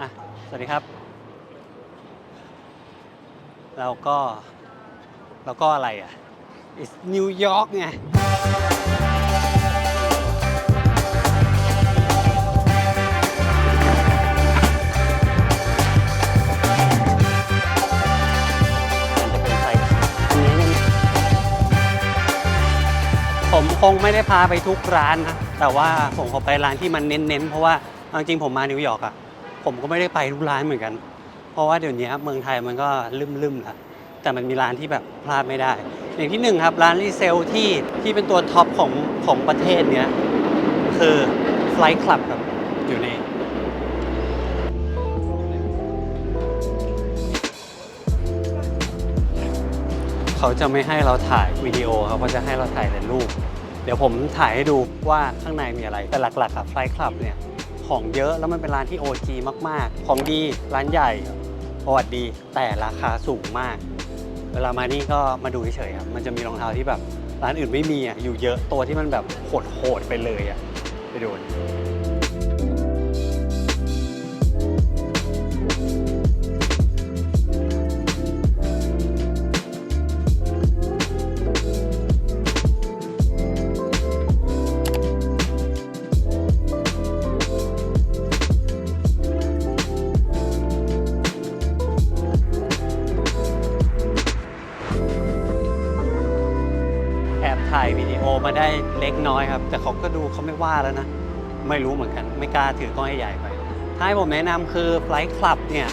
อะ สวัสดีครับ เราก็เราก็อะไรอะ It's New York ไงมันจะเป็นไซส์อันนี้ผมคงไม่ได้พาไปทุกร้านนะ แต่ว่าผมขอไปร้านที่มันเน้นๆ เพราะว่าเอาจริงๆผมมานิวยอร์กอะ ผมก็ไม่ได้ไปทุกร้านเหมือนกัน เพราะว่าเดี๋ยวนี้เมืองไทยมันก็ลืมๆแล้วแต่มันมีร้านที่แบบพลาดไม่ได้ อย่างที่หนึ่งครับร้านรีเซลที่ที่เป็นตัวท็อปของของประเทศเนี้ยคือ Flight Club ครับอยู่ในเขาจะไม่ให้เราถ่ายวิดีโอครับเขาจะให้เราถ่ายแต่รูป เดี๋ยวผมถ่ายให้ดูว่าข้างในมีอะไรแต่หลักๆอะไฟคลับเนี่ย ของเยอะแล้วมันเป็นร้านที่ OG มากๆ ของดีร้านใหญ่ประวัติดีแต่ราคาสูงมาก เวลามานี่ก็มาดูเฉยๆครับมันจะมีรองเท้าที่แบบร้านอื่นไม่มีอะอยู่เยอะตัวที่มันแบบโหดๆไปเลยอะไปดู มาได้เล็กน้อยครับ แต่เขาก็ดูเขาไม่ว่าแล้วนะ ไม่รู้เหมือนกัน ไม่กล้าถือกล้องใหญ่ไป ถ้าให้ผมแนะนำคือ Flight Club เนี่ย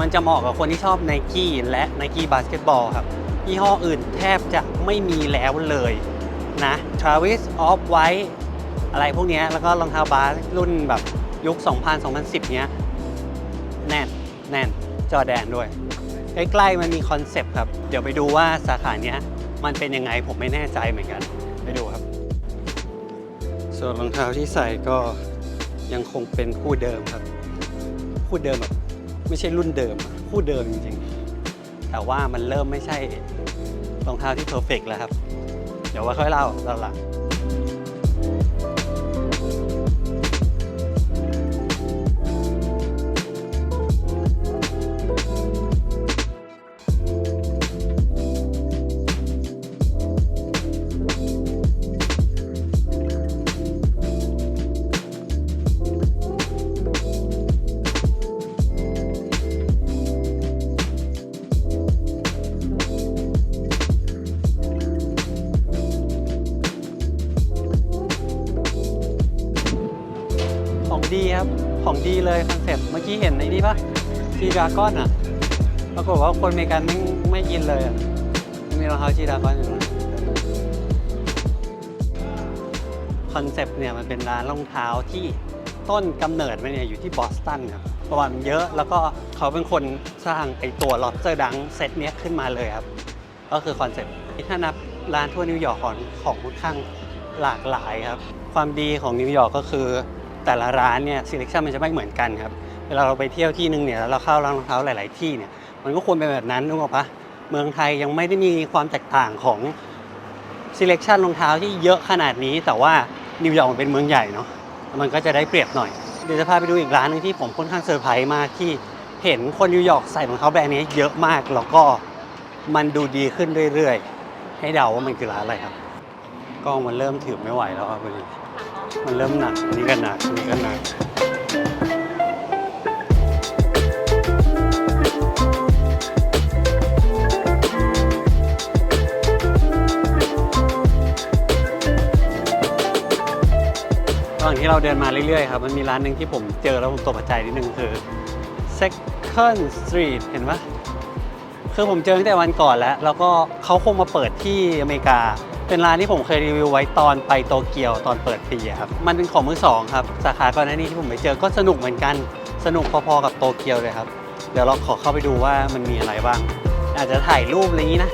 มันจะเหมาะกับคนที่ชอบ n i กี้และ n i กี้บาสเกตบอลครับยี่ห้ออื่นแทบจะไม่มีแล้วเลยนะ Travis Off White อะไรพวกเนี้ยแล้วก็รองเท้าบาสรุ่นแบบยุค 2000-2010 เนี้ย แน่น แน่น จอแดนด้วย ใกล้ ๆ มันมีคอนเซปต์ครับ เดี๋ยวไปดูว่าสาขาเนี้ย มันเป็นยังไงผมไม่แน่ใจเหมือนกัน ดูครับ ส่วนรองเท้าที่ใส่ก็ยังคงเป็นคู่เดิมครับ คู่เดิมแบบไม่ใช่รุ่นเดิม คู่เดิมจริงๆ แต่ว่ามันเริ่มไม่ใช่รองเท้าที่เพอร์เฟกแล้วครับ เดี๋ยวว่าค่อยเล่าเราละของ ดีครับ ของดีเลยคอนเซ็ปต์เมื่อกี้เห็นไอ้นี่ปะจีดาก้อนอะปรากฏว่าคนอเมริกันไม่ไม่กินเลยอะมีรองเท้าจีดาก้อนอยู่นะคอนเซ็ปต์เนี่ยมันเป็นร้านรองเท้าที่ต้นกำเนิดมันเนี่ยอยู่ที่บอสตันครับประวัติมันเยอะแล้วก็เขาเป็นคนสร้างไอตัวล็อบเตอร์ดังเซตเนี้ยขึ้นมาเลยครับ ก็คือคอนเซ็ปต์ถ้านับร้านทั่วนิวยอร์กของของค่อนข้างหลากหลายครับ ความดีของนิวยอร์กก็คือ แต่ละร้านเนี่ย selection มันจะไม่เหมือนกันครับ เวลาเราไปเที่ยวที่หนึ่งเนี่ยแล้วเราเข้าร้านรองเท้าหลาย ๆ ที่เนี่ย มันก็ควรเป็นแบบนั้นนึกออกปะเมืองไทยยังไม่ได้มีความแตกต่างของ selection รองเท้าที่เยอะขนาดนี้ แต่ว่านิวยอร์กมันเป็นเมืองใหญ่เนาะ มันก็จะได้เปรียบหน่อย เดี๋ยวจะพาไปดูอีกร้านหนึงที่ผมค่อนข้างเซอร์ไพรส์มากที่เห็นคนนิวยอร์กใส่รองเท้าแบรนด์นี้เยอะมาก แล้วก็มันดูดีขึ้นเรื่อย ๆ ให้เดาว่ามันคือร้านอะไรครับ กล้องมันเริ่มถือไม่ไหวแล้วครับวันนี้ มันเริ่มหนักอันนี้ก็หนักอันนี้ก็หนักระหว่างที่เราเดินมาเรื่อยๆครับ มันมีร้านหนึ่งที่ผมเจอแล้วผมตกใจนิดนึงคือ Second Street เห็นปะคือผมเจอตั้งแต่วันก่อนแล้ว แล้วก็เขาคงมาเปิดที่อเมริกา เป็นร้านที่ผมเคยรีวิวไว้ตอนไปโตเกียวตอนเปิดปีครับ มันเป็นของมือสองครับ สาขาก่อนหน้านี้ที่ผมไปเจอก็สนุกเหมือนกัน สนุกพอๆกับโตเกียวเลยครับ เดี๋ยวเราขอเข้าไปดูว่ามันมีอะไรบ้าง อาจจะถ่ายรูปอะไรอย่างนี้นะ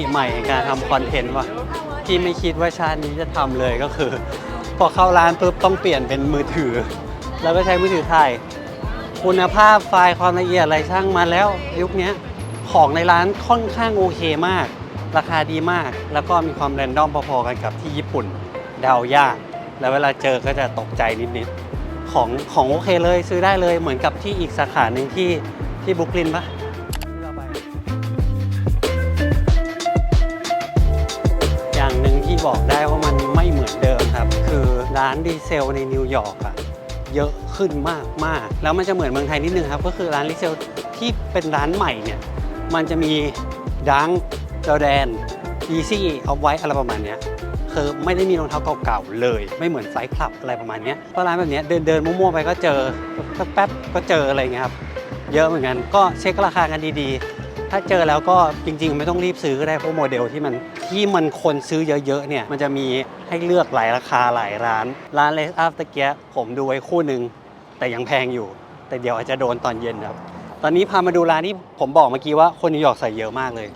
มิใหม่ในการทำคอนเทนต์ว่ะที่ไม่คิดว่าชาตินี้จะทำเลยก็คือ พอเข้าร้านปุ๊บต้องเปลี่ยนเป็นมือถือ แล้วก็ใช้มือถือถ่ายคุณภาพไฟล์ความละเอียดอะไรช่างมาแล้ว ยุคนี้ของในร้านค่อนข้างโอเคมาก ราคาดีมาก แล้วก็มีความแรนดอมพอๆกันกับที่ญี่ปุ่นเดายาก แล้วเวลาเจอก็จะตกใจนิดๆของของโอเคเลยซื้อได้เลยเหมือนกับที่อีกสาขาหนึ่งที่ที่บรุกลินปะ ร้านดีเซลในนิวยอร์กอะเยอะขึ้นมากมากๆแล้วมันจะเหมือนเมืองไทยนิดนึงครับ ก็คือร้านดีเซลที่เป็นร้านใหม่เนี่ย มันจะมีดังจอแดนอีซี่เอาไว้อะไรประมาณเนี้ยคือไม่ได้มีรองเท้าเก่าๆเลย ไม่เหมือนไฟคลับอะไรประมาณเนี้ยเพราะร้านแบบเนี้ยเดินเดินๆมั่วๆไปก็เจอแป๊บๆก็เจออะไรเงี้ยครับ เยอะเหมือนกันก็เช็คราคากันดีๆ ถ้าเจอแล้วก็จริง ๆ ไม่ต้องรีบซื้อก็ได้เพราะโมเดลที่มันที่มันคนซื้อเยอะๆเนี่ยมันจะมีให้เลือกหลายราคาหลายร้าน ร้านเลสอัพตะเกียผมดูไว้คู่หนึ่งแต่ยังแพงอยู่ แต่เดี๋ยวอาจจะโดนตอนเย็นครับ ตอนนี้พามาดูร้านที่ผมบอกเมื่อกี้ว่าคนนิวยอร์กใส่เยอะมากเลย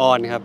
ออนครับ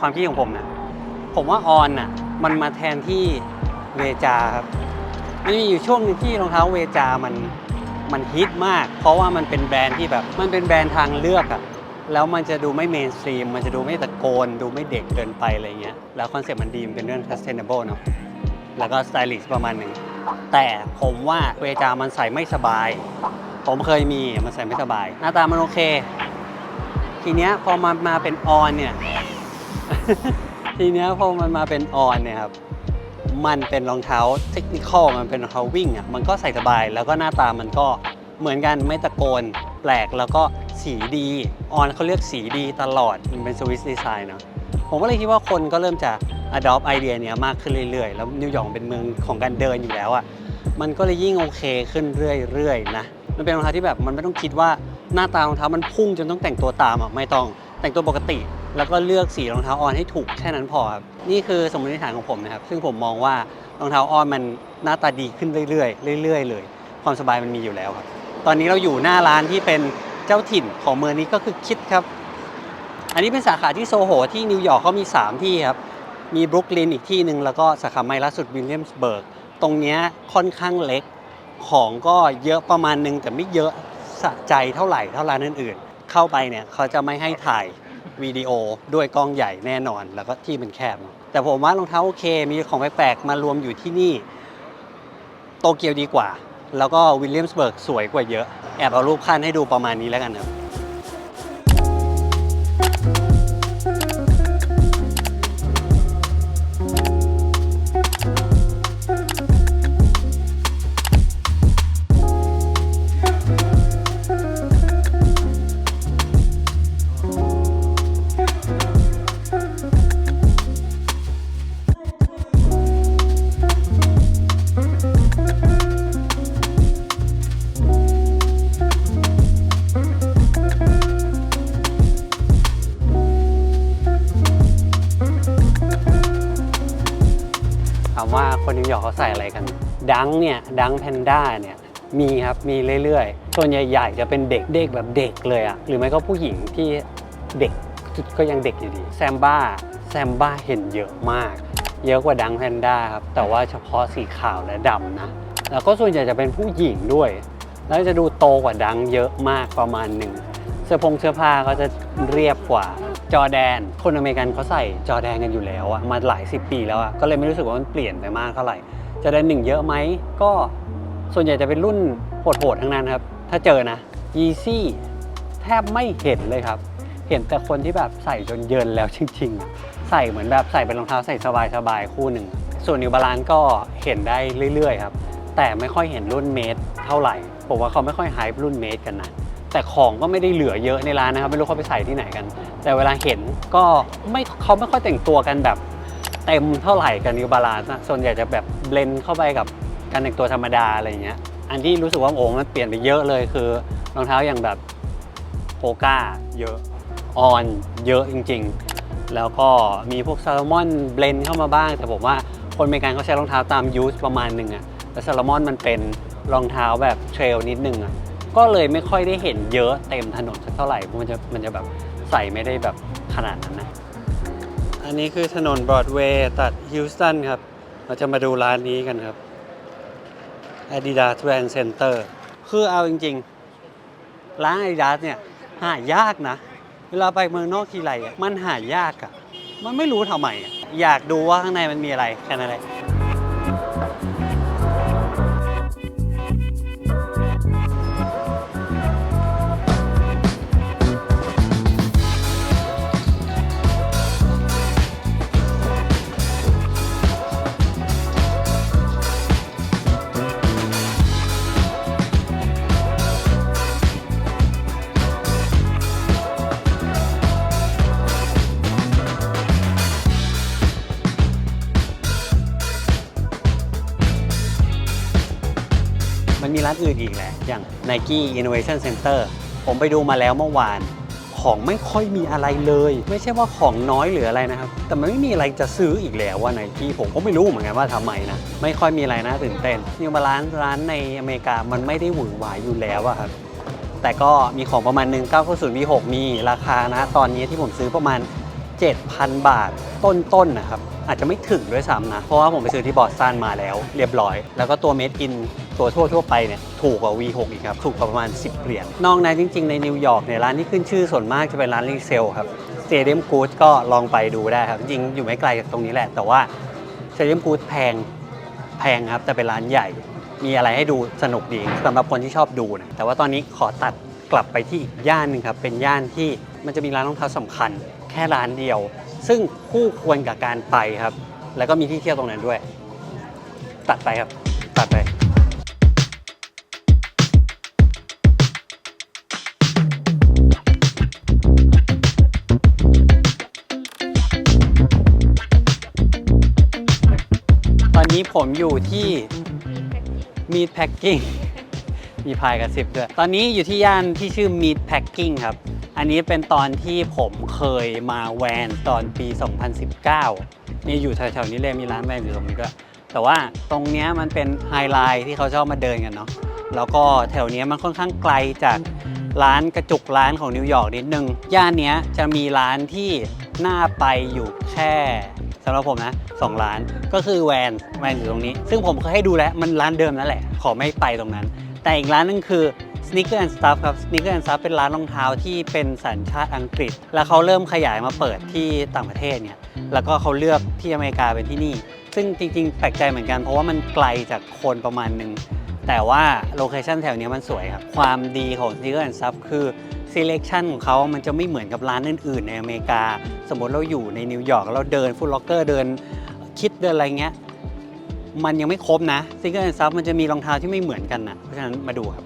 ความคิดของผมนะผมว่าออนน่ะมันมาแทนที่เวจาครับมันมีอยู่ช่วงหนึงที่รองเท้าเวจามันมันฮิตมาก เพราะว่ามันเป็นแบรนด์ที่แบบ มันเป็นแบรนด์ทางเลือกอะแล้วมันจะดูไม่เมนสตรีม มันจะดูไม่ตะโกน ดูไม่เด็กเกินไปอะไรเงี้ย แล้วคอนเซ็ปต์มันดีมันเป็นเรื่อง sustainable เนาะ แล้วก็สไตลิชประมาณหนึ่ง แต่ผมว่าเวจามันใส่ไม่สบาย ผมเคยมีมันใส่ไม่สบาย หน้าตามันโอเค ทีเนี้ยพอมันมาเป็นออนเนี่ย ทีเนี้ยพอมันมาเป็นออนเนี่ยครับ มันเป็นรองเท้าเทคนิคอลมันเป็นรองเท้าวิ่งอะ มันก็ใส่สบาย แล้วก็หน้าตามันก็เหมือนกันไม่ตะโกน แปลกแล้วก็สีดี ออนเขาเลือกสีดีตลอด มันเป็นสวิสดีไซน์เนาะ ผมก็เลยคิดว่าคนก็เริ่มจะ adopt ไอเดียเนี้ยมากขึ้นเรื่อยๆ แล้วนิวยอร์กเป็นเมืองของการเดินอยู่แล้วอะ มันก็เลยยิ่งโอเคขึ้นเรื่อยๆนะ มันเป็นรองเท้าที่แบบมันไม่ต้องคิดว่าหน้าตารองเท้ามันพุ่งจนต้องแต่งตัวตามอะ ไม่ต้องแต่งตัวปกติ แล้วก็เลือกสีรองเท้าออนให้ถูกแค่นั้นพอครับนี่คือสมมติฐานของผมนะครับ ซึ่งผมมองว่ารองเท้าออนมันหน้าตาดีขึ้นเรื่อยๆเรื่อยๆเลย ความสบายมันมีอยู่แล้วครับ ตอนนี้เราอยู่หน้าร้านที่เป็นเจ้าถิ่นของเมืองนี้ก็คือคิดครับ อันนี้เป็นสาขาที่โซโหที่นิวยอร์กเขามี 3 ที่ครับ มีบรุกลินอีกที่หนึ่งแล้วก็สาขาใหม่ล่าสุดวิลเลียมสเบิร์กตรงนี้ค่อนข้างเล็กของก็เยอะประมาณนึงแต่ไม่เยอะสะใจเท่าไหร่เท่าร้านอื่นๆ เข้าไปเนี่ยเขาจะไม่ให้ถ่าย วิดีโอด้วยกล้องใหญ่แน่นอน แล้วก็ที่มันแคบ แต่ผมว่ารองเท้าโอเค มีของแปลกๆมารวมอยู่ที่นี่ โตเกียวดีกว่า แล้วก็วิลเลียมสเบิร์กสวยกว่าเยอะ แอบเอารูปขั้นให้ดูประมาณนี้แล้วกันครับ ใส่อะไรกัน ดังเนี่ย ดังแพนด้าเนี่ยมีครับ มีเรื่อยๆ ส่วนใหญ่ๆจะเป็นเด็กเด็กแบบเด็กเลยอะหรือไม่ก็ผู้หญิงที่เด็กก็ยังเด็กอยู่ดีแซมบ้าแซมบ้าเห็นเยอะมาก เยอะกว่าดังแพนด้าครับ แต่ว่าเฉพาะสีขาวและดำนะ แล้วก็ส่วนใหญ่จะเป็นผู้หญิงด้วย แล้วจะดูโตกว่าดังเยอะมากประมาณหนึ่งเสื้อผงเสื้อผ้าก็จะเรียบกว่าจอแดน คนอเมริกันเขาใส่จอแดนกันอยู่แล้วอะมาหลายสิบปีแล้วอะก็เลยไม่รู้สึกว่ามันเปลี่ยนไปมากเท่าไหร่ จอแดนหนึ่งเยอะไหม ก็ส่วนใหญ่จะเป็นรุ่นโหดๆทั้งนั้นครับ ถ้าเจอนะ Yeezy แทบไม่เห็นเลยครับ เห็นแต่คนที่แบบใส่จนเยินแล้วจริงๆ ใส่เหมือนแบบใส่เป็นรองเท้าใส่สบายๆ คู่หนึ่ง ส่วนนิวบาลานก็เห็นได้เรื่อยๆครับ แต่ไม่ค่อยเห็นรุ่นเมตรเท่าไหร่ ผมว่าเขาไม่ค่อยไฮป์รุ่นเมตรกันนะแต่ของก็ไม่ได้เหลือเยอะในร้านนะครับ ไม่รู้เขาไปใส่ที่ไหนกัน แต่เวลาเห็นก็ไม่เขาไม่ค่อยแต่งตัวกันแบบ เต็มเท่าไหร่กันนิวบาลานซ์นะส่วนใหญ่จะแบบเบลนเข้าไปกับการแต่งตัวธรรมดาอะไรเงี้ย อันที่รู้สึกว่าโอ้มันเปลี่ยนไปเยอะเลยคือรองเท้าอย่างแบบโ o ก้าเยอะออนเยอะจริง ๆ แล้วก็มีพวกซาลมอนเบลนเข้ามาบ้าง แต่ผมว่าคนอเมริกันเขาใช้รองเท้าตามยูสประมาณหนึ่งอะแต่ซาลมอนมันเป็นรองเท้าแบบเทรลนิดนึงอะก็เลยไม่ค่อยได้เห็นเยอะเต็มถนนสักเท่าไหร่เพราะมันจะมันจะแบบใส่ไม่ได้แบบขนาดนั้นนะ อันนี้คือถนนบรอดเวย์ตัดฮิวสตันครับ เราจะมาดูร้านนี้กันครับ Adidas Brand Center คือเอาจริงๆ ร้าน Adidas เนี่ยหายากนะ เวลาไปเมืองนอกทีไรมันหายากอะมันไม่รู้ทำไมออยากดูว่าข้างในมันมีอะไรแค่นั้นเลย ร้านอื่นอีกแหละ อย่าง Nike Innovation Center ผมไปดูมาแล้วเมื่อวาน ของไม่ค่อยมีอะไรเลย ไม่ใช่ว่าของน้อยหรืออะไรนะครับ แต่มันไม่มีอะไรจะซื้ออีกแล้วว่าไนกี้ผมก็ไม่รู้เหมือนกันว่าทำไมนะ ไม่ค่อยมีอะไรนะตื่นเต้นนิวบาลานร้านในอเมริกามันไม่ได้หวือหวายอยู่แล้วอะครับแต่ก็มีของประมาณหนึ่ง990 V6 มีราคานะ ตอนนี้ที่ผมซื้อประมาณ 7,000 บาทต้นๆนะครับ อาจจะไม่ถึงด้วยซ้ำนะ เพราะว่าผมไปซื้อที่บอสตันมาแล้ว เรียบร้อย แล้วก็ตัวเมดอินตัวทั่วทั่วไปเนี่ยถูกกว่า V6 อีกครับ ถูกกว่าประมาณ 10 เหรียญนอกนั้นจริง ๆ ในนิวยอร์กเนี่ยร้านที่ขึ้นชื่อส่วนมากจะเป็นร้านรีเซลครับเตเดียมกูดก็ลองไปดูได้ครับ จริงๆอยู่ไม่ไกลจากตรงนี้แหละ แต่ว่าเตเดียมกูดแพงแพงครับ แต่เป็นร้านใหญ่มีอะไรให้ดูสนุกดีสำหรับคนที่ชอบดูนะแต่ว่าตอนนี้ขอตัดกลับไปที่อีกย่านหนึ่งครับเป็นย่านที่มันจะมีร้านรองเท้าสำคัญ แค่ร้านเดียว ซึ่งคู่ควรกับการไปครับ แล้วก็มีที่เที่ยวตรงนั้นด้วย ตัดไปครับ ตัดไป ตอนนี้ผมอยู่ที่ Meat Packing มีพายกระซิบด้วย ตอนนี้อยู่ที่ย่านที่ชื่อ Meat Packing ครับ อันนี้เป็นตอนที่ผมเคยมาแวนตอนปี 2019นี่อยู่แถวๆนี้เลยมีร้านแวนอยู่ตรงนี้ด้วยแต่ว่าตรงเนี้ยมันเป็นไฮไลท์ที่เขาชอบมาเดินกันเนาะแล้วก็แถวเนี้ยมันค่อนข้างไกลจากร้านกระจุกร้านของนิวยอร์กนิดนึง ย่านเนี้ยจะมีร้านที่น่าไปอยู่แค่สำหรับผมนะสองร้านก็คือแวนแวนอยู่ตรงนี้ ซึ่งผมเคยให้ดูแล้วมันร้านเดิมนั่นแหละ ขอไม่ไปตรงนั้น แต่อีกร้านนึงคือ Sneaker and Stuff ครับ Sneaker and Stuff เป็นร้านรองเท้าที่เป็นสัญชาติอังกฤษ แล้วเขาเริ่มขยายมาเปิดที่ต่างประเทศเนี่ยแล้วก็เขาเลือกที่อเมริกาเป็นที่นี่ ซึ่งจริงๆ แปลกใจเหมือนกันเพราะว่ามันไกลจากคนประมาณหนึ่งแต่ว่าโลเคชันแถวเนี้ยมันสวยครับ ความดีของ Sneaker and Stuff คือ selection ของเขามันจะไม่เหมือนกับร้านอื่นๆ ในอเมริกา สมมติเราอยู่ในนิวยอร์กเราเดินฟุตล็อกเกอร์เดินคิดเดินอะไรเงี้ยมันยังไม่ครบนะ Sneaker and Stuff มันจะมีรองเท้าที่ไม่เหมือนกันนะเพราะฉะนั้นมาดูครับ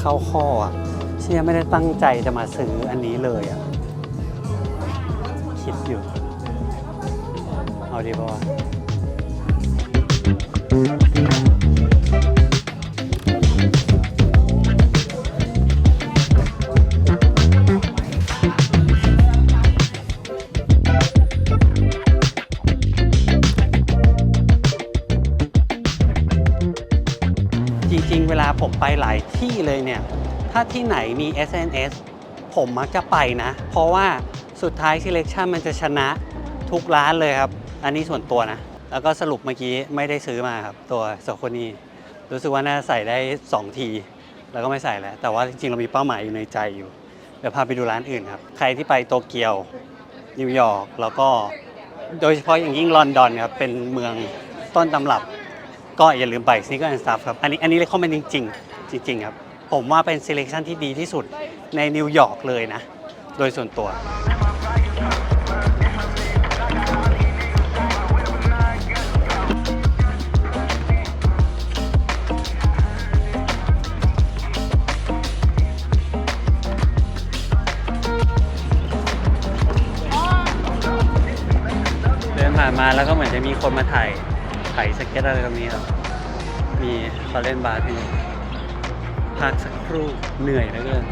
เข้าข้ออะเชี่ยไม่ได้ตั้งใจจะมาซื้ออันนี้เลยอะ คิดอยู่ เอาดีป่าวะ ผมไปหลายที่เลยเนี่ย ถ้าที่ไหนมี SNS ผมมักจะไปนะ เพราะว่าสุดท้าย selection มันจะชนะทุกร้านเลยครับ อันนี้ส่วนตัวนะ แล้วก็สรุปเมื่อกี้ไม่ได้ซื้อมาครับ ตัวโซโคนีรู้สึกว่าน่าใส่ได้ 2 ที แล้วก็ไม่ใส่แล้ว แต่ว่าจริงๆ เรามีเป้าหมายอยู่ในใจอยู่ เดี๋ยวพาไปดูร้านอื่นครับ ใครที่ไปโตเกียว นิวยอร์กแล้วก็โดยเฉพาะอย่างยิ่งลอนดอนครับเป็นเมืองต้นตำรับ ก็อย่าลืมไป Sneaker and Stuff ครับ อันนี้อันนี้เลยคอมเมนต์จริงๆ จริง ๆ ครับ ผมว่าเป็น selection ที่ดีที่สุดในนิวยอร์กเลยนะ โดยส่วนตัวเดินผ่านมาแล้วก็เหมือนจะมีคนมาถ่าย ถ่สเก็ตอะไรตรงนี้ครับ มีเขาเล่นบาสที่นี่พักสักครู่เหนื่อยเลือเกิน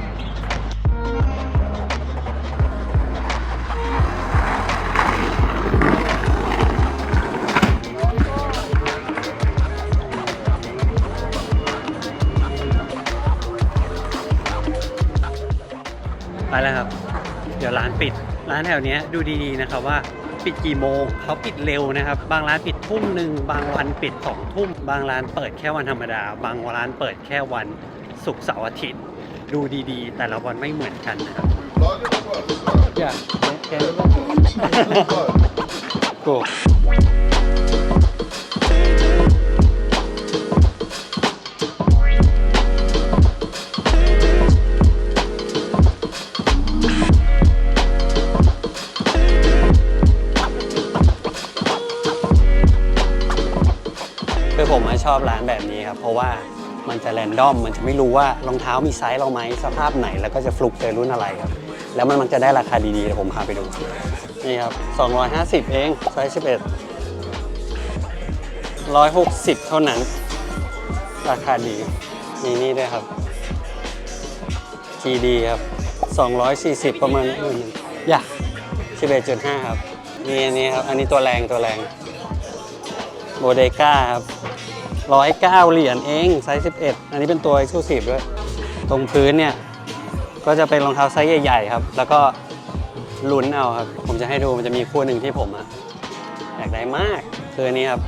ไปแล้วครับ เดี๋ยวร้านปิด ร้านแถวเนี้ยดูดีๆนะครับว่าปิดกี่โมง เขาปิดเร็วนะครับ บางร้านปิด ทุ่มหนึ่งบางวันปิดสองทุ่ม บางร้านเปิดแค่วันธรรมดา บางร้านเปิดแค่วันศุกร์เสาร์อาทิตย์ ดูดีๆ แต่ละวันไม่เหมือนกันนะครับอยา ชอบร้านแบบนี้ครับเพราะว่ามันจะแรนดอมมันจะไม่รู้ว่ารองเท้ามีไซส์เราไหมสภาพไหนแล้วก็จะฟลุกเจอรุ่นอะไรครับ แล้วมันมันจะได้ราคาดีๆเดี๋ยวผมพาไปดู นี่ครับ 250 เองไซส์11 160 เท่านั้น ราคาดีมีนี่ด้วยครับ GD ครับ 240 ประมาณหมื่นหนึ่งอย่า11.5 ครับนี่อันนี้ครับ อันนี้ตัวแรงตัวแรงโบเดก้าครับ ร้อยเก้าเหรียญเองไซส์ 11 อันนี้เป็นตัว e x c l u s i v e ด้วย ตรงพื้นเนี่ย ก็จะเป็นรองเท้าไซส์ใหญ่ๆครับ แล้วก็ลุ้นเอาครับ ผมจะให้ดูมันจะมีคู่หนึ่งที่ผมอะอยากได้มาก คืออันนี้ครับ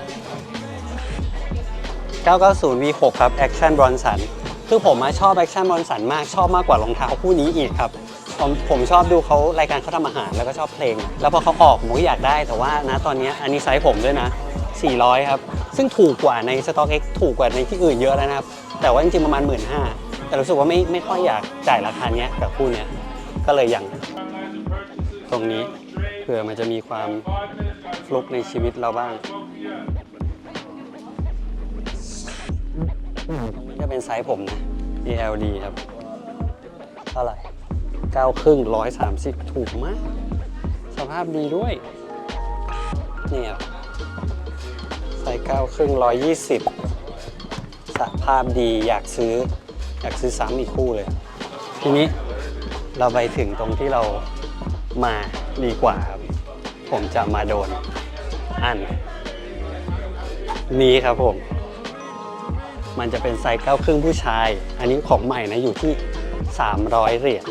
990 V6 ครับ Action Bronson คือผมอชอบ Action Bronson มากชอบมากกว่ารองเท้าคู่นี้อีกครับผมผมชอบดูเขารายการเขาทำอาหารแล้วก็ชอบเพลง แล้วพอเขาออกผมก็อยากได้แต่ว่านะตอนนี้อันนี้ไซส์ผมด้วยนะ 400 ครับ ซึ่งถูกกว่าใน Stock X ถูกกว่าในที่อื่นเยอะแล้วนะครับ แต่ว่าจริงๆประมาณ 1 5ื่นแต่รู้สึกว่าไม่ไม่ค่อยอยากจ่ายราคาเนี้ยกับคู่เนี้ยก็เลยยังตรงนี้เผื่อมันจะมีความฟลุกในชีวิตเราบ้างนี่จะเป็นไซส์ผมนะ ELD ครับ เท่าไหร่เก้าครึ่งร้อยสามสิบถูกมาก สภาพดีด้วย เนี่ครับไซส์เก้าครึ่งร้อยยี่สิบสภาพดีอยากซื้อ อยากซื้อซ้ำอีกคู่เลย ทีนี้เราไปถึงตรงที่เรามาดีกว่าครับ ผมจะมาโดน อัน นี้ครับผม มันจะเป็นไซส์เก้าครึ่งผู้ชาย อันนี้ของใหม่นะอยู่ที่ 300 เหรียญ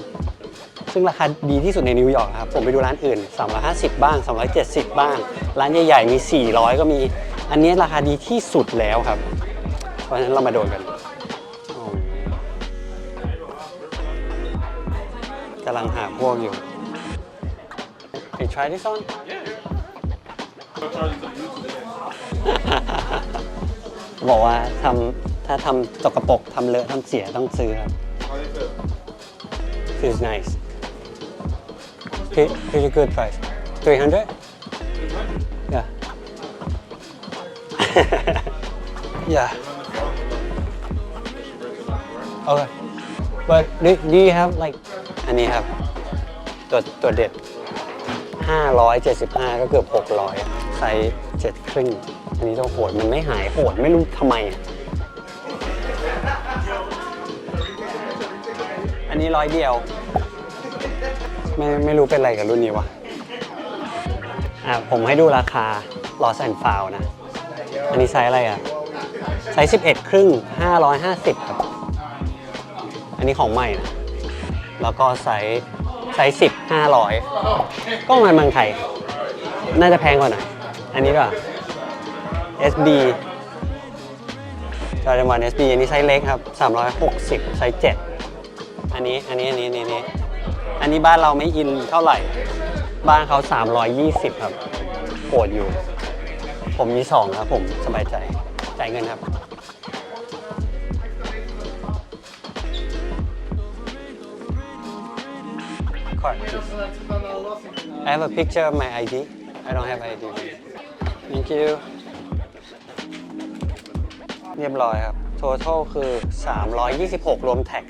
ซึ่งราคาดีที่สุดในนิวยอร์กครับ ผมไปดูร้านอื่น 350 บ้าง270 บ้าง ร้านใหญ่ ๆ มี 400 ก็มี อันนี้ราคาดีที่สุดแล้วครับ เพราะฉะนั้นเรามาโดนกันกำลังหาพวกอยู่ Hey, try this on? Yeah. บอกว่าทำถ้าทำตกกระปกทำเลอะทำเสียต้องซื้อครับ Feels nice. Pretty good price. 300? Yeah. โอเค but do, do you have like อันนี้ครับ ตัวตัวเด็ด 575 ก็เกือบ 600 ไซส์เจ็ดครึ่ง อันนี้ตัวโหดมันไม่หายโหดไม่รู้ทำไมอะอันนี้ร้อยเดียว ไม่ไม่รู้เป็นอะไรกับรุ่นนี้วะอะผมให้ดูราคา Lost and Found นะ อันนี้ไซส์อะไรอะ ไซส์11 ครึ่ง 550 ครับ อันนี้ของใหม่นะ แล้วก็ไซส์ไซส์10 500 ก็ประมาณเมืองไทย น่าจะแพงกว่าหน่อย อันนี้ก็ SB จอร์แดนวัน SB อันนี้ไซส์เล็กครับ 360 ไซส์7อันนี้อันนี้ อันนี้ อันนี้ อันนี้ อันนี้บ้านเราไม่อินเท่าไหร่ บ้านเขา 320 ครับโหดอยู่ ผมมี 2 ครับผมสบายใจ จ่ายเงินครับ Card, please. I have a picture of my ID. I don't have ID. Thank you. เรียบร้อยครับ total คือ 326 รวมแท็ก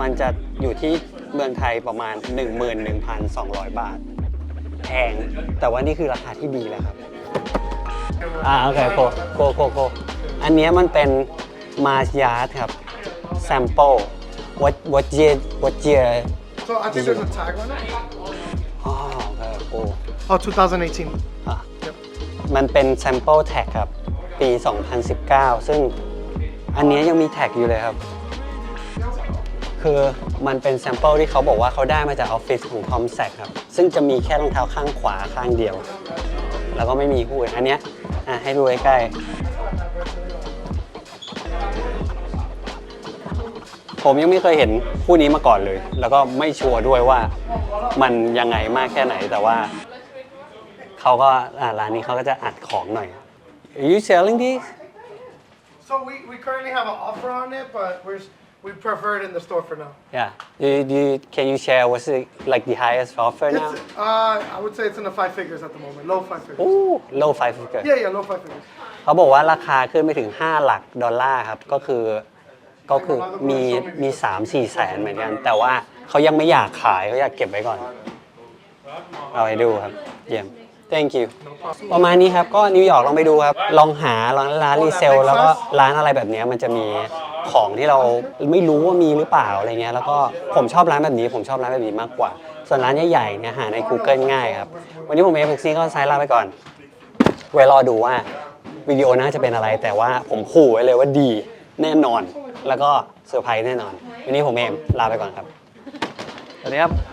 มันจะอยู่ที่เมืองไทยประมาณ 11,200 บาท แพง แต่ว่านี่คือราคาที่ดีแล้วครับ อ่าโอเคโกโกโกโกอันเนี้ยมันเป็นมาสยาร์ครับ sample what what year what year So I think there's a tag on it. อ๋อโอเคโอ้ Oh, 2018. อะมันเป็น sample tag ครับ ปี 2019 ซึ่งอันเนี้ยยังมีแท็กอยู่เลยครับ คือมันเป็น sample ที่เขาบอกว่าเขาได้มาจากออฟฟิศของ Tom Sack ครับ ซึ่งจะมีแค่รองเท้าข้างขวาข้างเดียว แล้วก็ไม่มีคู่อื่นอันเนี้ย อะให้ดูใกล้ๆผมยังไม่เคยเห็นคู่นี้มาก่อนเลย แล้วก็ไม่ชัวร์ด้วยว่ามันยังไงมากแค่ไหนแต่ว่าเขาก็อ่าร้านนี้เขาก็จะอัดของหน่อย Are you selling these? So we, we currently have an offer on it, but we're we prefer it in the store for now. Yeah. Do you, do you, can you share what's the, like the highest offer now? It's, uh, I would say it's in the five figures at the moment, low five figures. Ooh, low five figure. Yeah, yeah, low five figures. เขาบอกว่าราคาขึ้นไปถึง 5 หลักดอลลาร์ครับ ก็คือก็คือมีมี 3 4 แสนเหมือนกัน แต่ว่าเขายังไม่อยากขายเขาอยากเก็บไว้ก่อน เอาไปดูครับ เยี่ยม thank you ประมาณนี้ครับ ก็นิวยอร์กลองไปดูครับ ลองหาร้านร้านรีเซล แล้วก็ร้านอะไรแบบเนี้ยมันจะมี ของที่เราไม่รู้ว่ามีหรือเปล่าอะไรเงี้ยแล้วก็ผมชอบร้านแบบนี้ ผมชอบร้านแบบนี้มากกว่า ส่วนร้านใหญ่ๆเนี่ยหาใน Google ง่ายครับ วันนี้ผมเอฟเอ็กซี่ก็ไซส์ลาไปก่อน ไว้รอดูว่าวิดีโอน่าจะเป็นอะไร แต่ว่าผมขู่ไว้เลยว่าดีแน่นอน แล้วก็เซอร์ไพรส์แน่นอน วันนี้ผมเอมลาไปก่อนครับสวัสดีครับ